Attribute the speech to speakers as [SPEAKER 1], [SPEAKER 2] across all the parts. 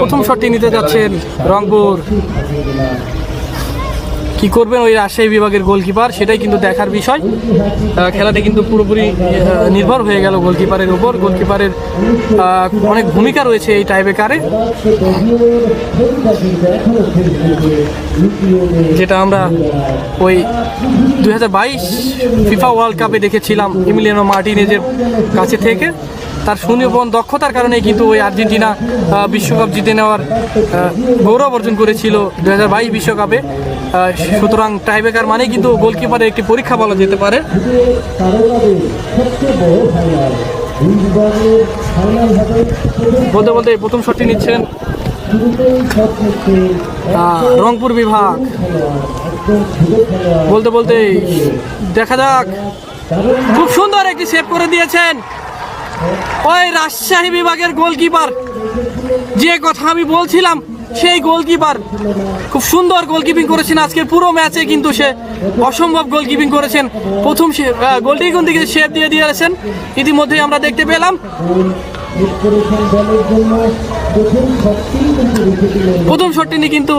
[SPEAKER 1] প্রথম শটটি নিতে যাচ্ছেন রংপুর। কি করবেন ওই রাজশাহী বিভাগের গোলকিপার, সেটাই কিন্তু দেখার বিষয়। খেলাটি কিন্তু পুরোপুরি নির্ভর হয়ে গেল গোলকিপারের উপর। গোলকিপারের অনেক ভূমিকা রয়েছে এই
[SPEAKER 2] ইউটিউবে
[SPEAKER 1] যেটা আমরা ওই দু হাজার বাইশ ফিফা ওয়ার্ল্ড কাপে দেখেছিলাম ইমিলিয়ানো মার্টিনেজের কাছে থেকে। তার সুনির্ভর দক্ষতার কারণে কিন্তু ওই আর্জেন্টিনা বিশ্বকাপ জিতে নেওয়ার গৌরব অর্জন করেছিল দু হাজার বাইশ বিশ্বকাপে। সুতরাং টাইব্রেকার মানেই কিন্তু গোলকিপারের একটি পরীক্ষা বলা যেতে পারে। বলতে বলতে প্রথম শটটি নিচ্ছেন রংপুর বিভাগ। বলতে বলতে দেখা যাক। খুব সুন্দর একটি সেভ করে দিয়েছেন। ওই রাজশাহী বিভাগের গোলকিপার। যে কথা আমি বলছিলাম, সেই গোলকিপার। খুব সুন্দর গোলকিপিং করেছেন আজকের পুরো ম্যাচে, কিন্তু সে অসম্ভব গোলকিপিং করেছেন। প্রথম গোলটি কোন দিকে সেভ দিয়ে দিয়েছেন ইতিমধ্যেই আমরা দেখতে পেলাম।
[SPEAKER 2] প্রথম শটটি
[SPEAKER 1] নিয়ে কিন্তু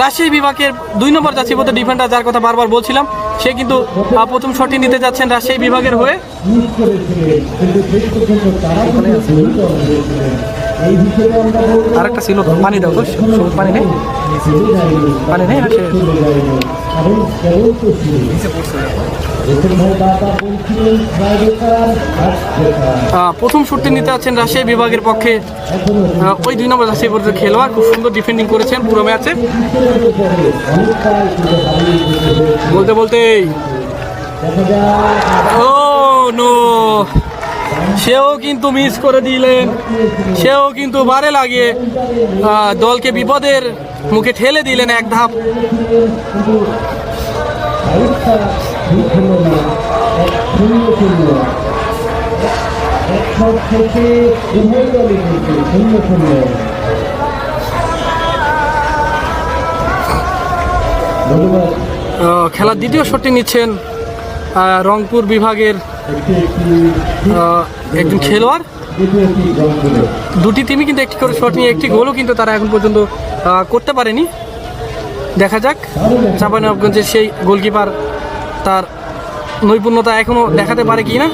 [SPEAKER 1] রাজশাহী বিভাগের দুই নম্বর যাচ্ছি ডিফেন্ডার যার কথা বারবার বলছিলাম সে কিন্তু প্রথম শটটি নিতে যাচ্ছেন রাজশাহী বিভাগের হয়ে।
[SPEAKER 2] আর
[SPEAKER 1] আরেকটা ছিল পানি দাও তো সবুজ পানি নেই। পানি নেই না সে প্রথম শুটটি নিতে আছেন রাশিয়া বিভাগের পক্ষে। ওই দুই নম্বর রাজশাহী বিভাগের খেলোয়াড়, খুব সুন্দর ডিফেন্ডিং করেছেন পুরো ম্যাচে। বলতে বলতেই ও, নো। সেও কিন্তু মিস করে দিলেন। সেও কিন্তু বারে লাগিয়ে দলকে বিপদের মুখে ঠেলে দিলেন এক ধাপ।
[SPEAKER 2] সাইডটা ঠিক এক শূন্য শূন্য এক থেকে উভয় দলই কিন্তু শূন্য শূন্য ধন্যবাদ
[SPEAKER 1] খেলার দ্বিতীয় শটটি নিচ্ছেন রংপুর বিভাগের একজন খেলোয়াড়। দুটি টিমই কিন্তু একটি করে শট নিয়ে একটি গোলও কিন্তু তারা এখন পর্যন্ত করতে পারেনি। দেখা যাক। চাঁপানবাবগঞ্জের সেই গোলকিপার তার নৈপুণ্যতা এখনও দেখাতে পারে কি না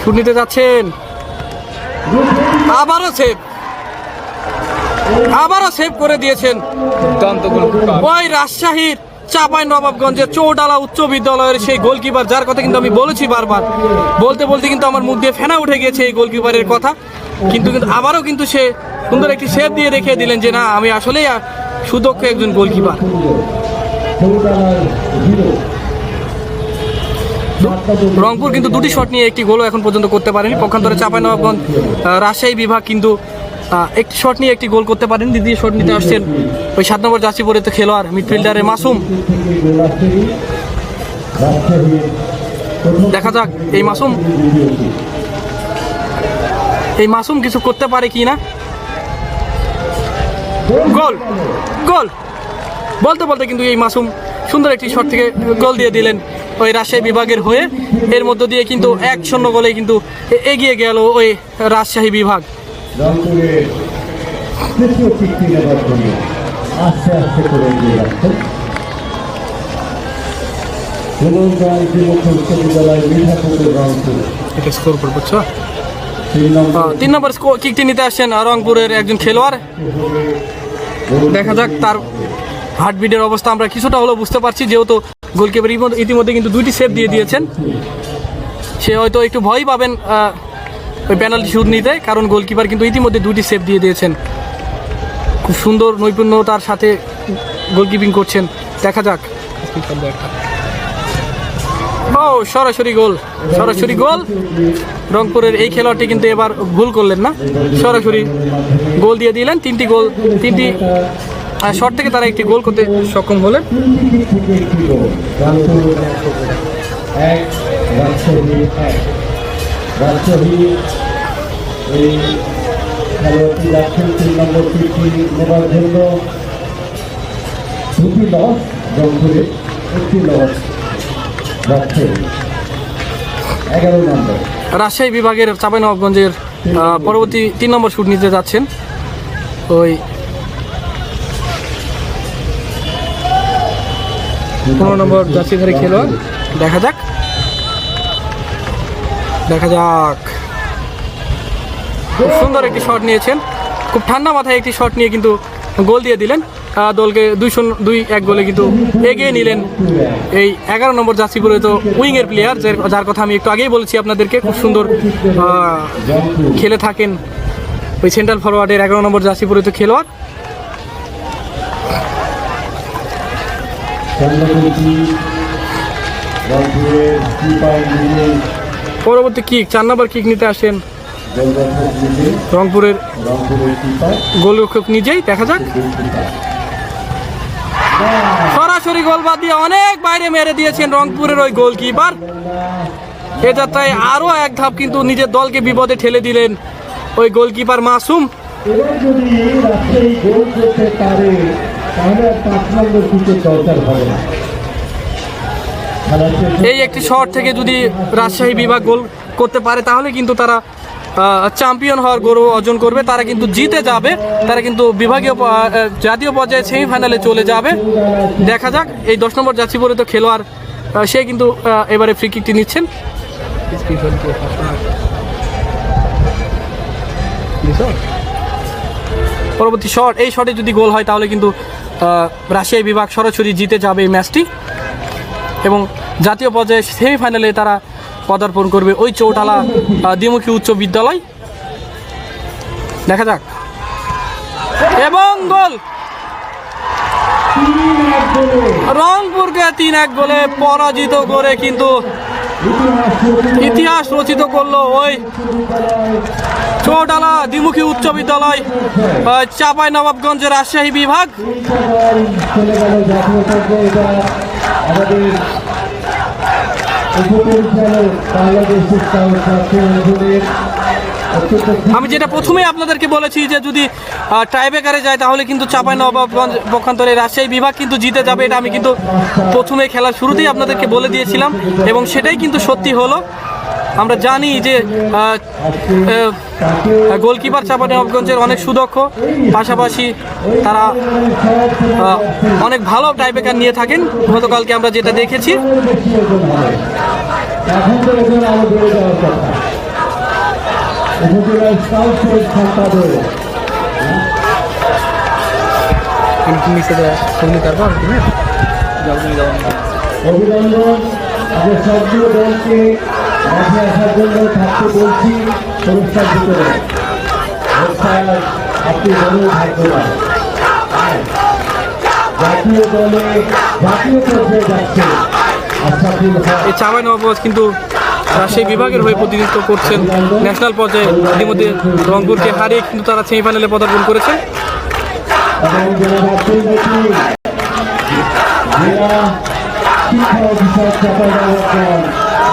[SPEAKER 1] শুট নিতে যাচ্ছেন। আবারও সেভ। আবারও সেভ করে দিয়েছেন। ওই রাজশাহীর চাপাই নবাবগঞ্জের চৌডালা উচ্চ বিদ্যালয়ের সেই গোলকিপার যার কথা কিন্তু আমি বলেছি বারবার। বলতে বলতে কিন্তু আমার মুখ দিয়ে ফেনা উঠে গেছে এই গোলকিপারের কথা। কিন্তু কিন্তু আবারও কিন্তু সে সুন্দর একটি সেভ দিয়ে রেখে দিলেন যে না আমি আসলেই সুদক্ষ একজন গোলকিপার। রংপুর কিন্তু দুটি শট নিয়ে একটি গোলও এখন পর্যন্ত করতে পারেনি। পক্ষান্তরে চাঁপাইনবাবগঞ্জ রাজশাহী বিভাগ কিন্তু একটি শট নিয়ে একটি গোল করতে পারেন। দ্বিতীয় শট নিতে আসছেন ওই সাত নম্বর জার্সি পরে তো খেলোয়াড় মিডফিল্ডারের মাসুম। দেখা যাক, এই মাসুম এই মাসুম কিছু করতে পারে কি না গোল গোল। বলতে বলতে কিন্তু এই মাসুম সুন্দর একটি শট থেকে গোল দিয়ে দিলেন ওই রাজশাহী বিভাগের হয়ে। এর মধ্য দিয়ে কিন্তু এক শূন্য গোলে কিন্তু এগিয়ে গেল ওই রাজশাহী বিভাগ।
[SPEAKER 2] আস্তে আস্তে করে এগিয়ে উচ্চ বিদ্যালয় রংপুর
[SPEAKER 1] এটা স্কোর
[SPEAKER 2] তিন নম্বর
[SPEAKER 1] কিকটি নিতে আসছেন রংপুরের একজন খেলোয়াড়। দেখা যাক তার হার্টবিটের অবস্থা আমরা কিছুটা হলেও বুঝতে পারছি, যেহেতু গোলকিপার ইতিমধ্যে- কিন্তু দুইটি সেভ দিয়ে দিয়েছেন। সে হয়তো একটু ভয় পাবেন ওই পেনাল্টি শুট নিতে, কারণ গোলকিপার কিন্তু ইতিমধ্যে দুইটি সেভ দিয়ে দিয়েছেন। খুব সুন্দর নৈপুণ্যতার সাথে গোলকিপিং করছেন। দেখা যাক। ও, সরাসরি গোল সরাসরি গোল রংপুরের এই খেলোয়াড়টি কিন্তু এবার ভুল করলেন না। সরাসরি গোল দিয়ে দিলেন। তিনটি গোল, তিনটি শট থেকে তারা একটি গোল করতে সক্ষম হলেন।
[SPEAKER 2] লস রংপুরে একটি লস নম্বর
[SPEAKER 1] রাজশাহী বিভাগের চাঁপাইনবাবগঞ্জের পরবর্তী তিন নম্বর শুট নিতে যাচ্ছেন। ওই পনেরো নম্বর জার্সিধারী খেলোয়াড়। দেখা যাক। দেখা যাক। খুব সুন্দর একটি শট নিয়েছেন। খুব ঠান্ডা মাথায় একটি শট নিয়ে কিন্তু গোল দিয়ে দিলেন। দলকে দুই শূন্য দুই এক গোলে কিন্তু এগিয়ে নিলেন। এই এগারো নম্বর জার্সি পরিহিত উইংয়ের প্লেয়ার যার কথা আমি একটু আগেই বলেছি আপনাদেরকে খুব সুন্দর খেলে থাকেন ওই সেন্ট্রাল ফরওয়ার্ডের এগারো নম্বর জার্সি পরিহিত খেলোয়াড়। পরবর্তী কিক চার নম্বর কিক নিতে আসেন। রংপুরের গোলরক্ষক নিজেই দেখা যাক। সরাসরি গোল বাদ দিয়ে অনেক বাইরে মেরে দিয়েছেন রংপুরের ওই গোলকিপার। এ যাত্রায় আরও এক ধাপ কিন্তু নিজের দলকে বিপদে ঠেলে দিলেন ওই গোলকিপার মাসুম। এই একটি শট থেকে যদি রাজশাহী বিভাগ গোল করতে পারে তাহলে কিন্তু তারা চ্যাম্পিয়ন হওয়ার গৌরব অর্জন করবে। তারা কিন্তু জিতে যাবে। তারা কিন্তু বিভাগীয় জাতীয় পর্যায়ে সেমিফাইনালে চলে যাবে। দেখা যাক, এই দশ নম্বর পরে তো খেলোয়াড় সে কিন্তু এবারে ফ্রি কিকটি নিচ্ছেন। পরবর্তী শট এই শটে যদি গোল হয়, তাহলে কিন্তু রাজশাহী বিভাগ সরাসরি জিতে যাবে এই ম্যাচটি এবং জাতীয় পর্যায়ে সেমিফাইনালে তারা পদার্পণ করবে ওই চৌটালা দ্বিমুখী উচ্চ বিদ্যালয়। দেখা যাক। এবং গোল রংপুরকে তিন এক গোলে পরাজিত করে কিন্তু
[SPEAKER 2] ইতিহাস রচিত
[SPEAKER 1] করল ওই চৌটালা দ্বিমুখী উচ্চ বিদ্যালয় চাপাই নবাবগঞ্জের রাজশাহী বিভাগ
[SPEAKER 2] সবার চলে গেল জাতীয় পর্যায়ে এবার আমাদের উপপরিচালক বাংলাদেশ
[SPEAKER 1] আমি যেটা প্রথমে আপনাদেরকে বলেছি যে যদি টাইব্রেকারে যায়, তাহলে কিন্তু চাপাই নবাবগঞ্জ পক্ষান্তরে রাজশাহী বিভাগ কিন্তু জিতে যাবে। এটা আমি কিন্তু প্রথমে খেলার শুরুতেই আপনাদেরকে বলে দিয়েছিলাম এবং সেটাই কিন্তু সত্যি হলো। আমরা জানি যে গোলকিপার চাপাই নবাবগঞ্জের অনেক সুদক্ষ, পাশাপাশি তারা অনেক ভালো টাইব্রেকার নিয়ে থাকেন। গতকালকে আমরা যেটা দেখেছি,
[SPEAKER 2] অভিনন্দন। সবগুলো দলকে মাঠে আসার জন্য থাকতে বলছি পুরস্কার ভিতরে আপনি ভাগ্যবান। জাতীয় দলে জাতীয় পর্যায়ে যাচ্ছে
[SPEAKER 1] চাপাই নবাবগঞ্জ কিন্তু রাজশাহী বিভাগের হয়ে প্রতিনিধিত্ব করছেন ন্যাশনাল পর্যায়ে। ইতিমধ্যে রংপুরকে হারিয়ে কিন্তু তারা সেমিফাইনালে পদার্পণ করেছে
[SPEAKER 2] এবং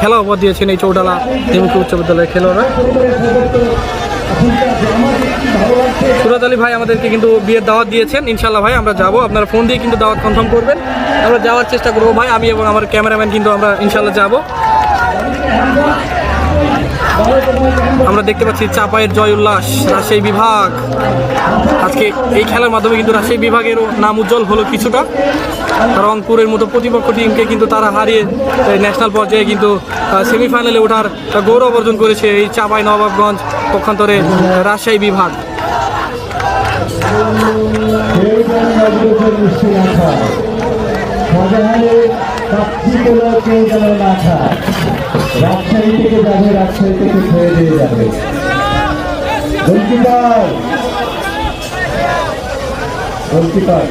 [SPEAKER 1] খেলা উপহার দিয়েছেন এই চৌডালা দেবুকি উচ্চ বিদ্যালয়ের খেলোয়াড়রা। সুরাত আলী ভাই আমাদেরকে কিন্তু বিয়ের দাওয়াত দিয়েছেন। ইনশাল্লাহ ভাই, আমরা যাব। আপনারা ফোন দিয়ে কিন্তু দাওয়াত কনফার্ম করবেন। আমরা যাওয়ার চেষ্টা করব ভাই। আমি এবং আমার ক্যামেরাম্যান কিন্তু আমরা ইনশাল্লাহ যাব। আমরা দেখতে পাচ্ছি চাপায়ের জয় উল্লাস, রাজশাহী বিভাগ। আজকে এই খেলার মাধ্যমে কিন্তু রাজশাহী বিভাগেরও নাম উজ্জ্বল হলো কিছুটা। রংপুরের মতো প্রতিপক্ষ টিমকে কিন্তু তারা হারিয়ে ন্যাশনাল পর্যায়ে কিন্তু সেমিফাইনালে ওঠার গৌরব অর্জন করেছে এই চাপাই নবাবগঞ্জ পক্ষান্তরে রাজশাহী বিভাগ।
[SPEAKER 2] রাজশাহী থেকে যাবে রাজশাহী থেকে ছেড়ে দিয়ে যাবে। গোলকিপার। গোলকিপার।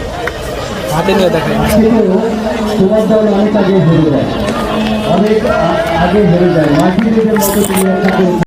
[SPEAKER 1] হাতে নিয়ে
[SPEAKER 2] তোমার দল অনেক আগে হেরে যায়। অনেক আগে হেরে যায়। মাঝিদের মতো তুমি একটা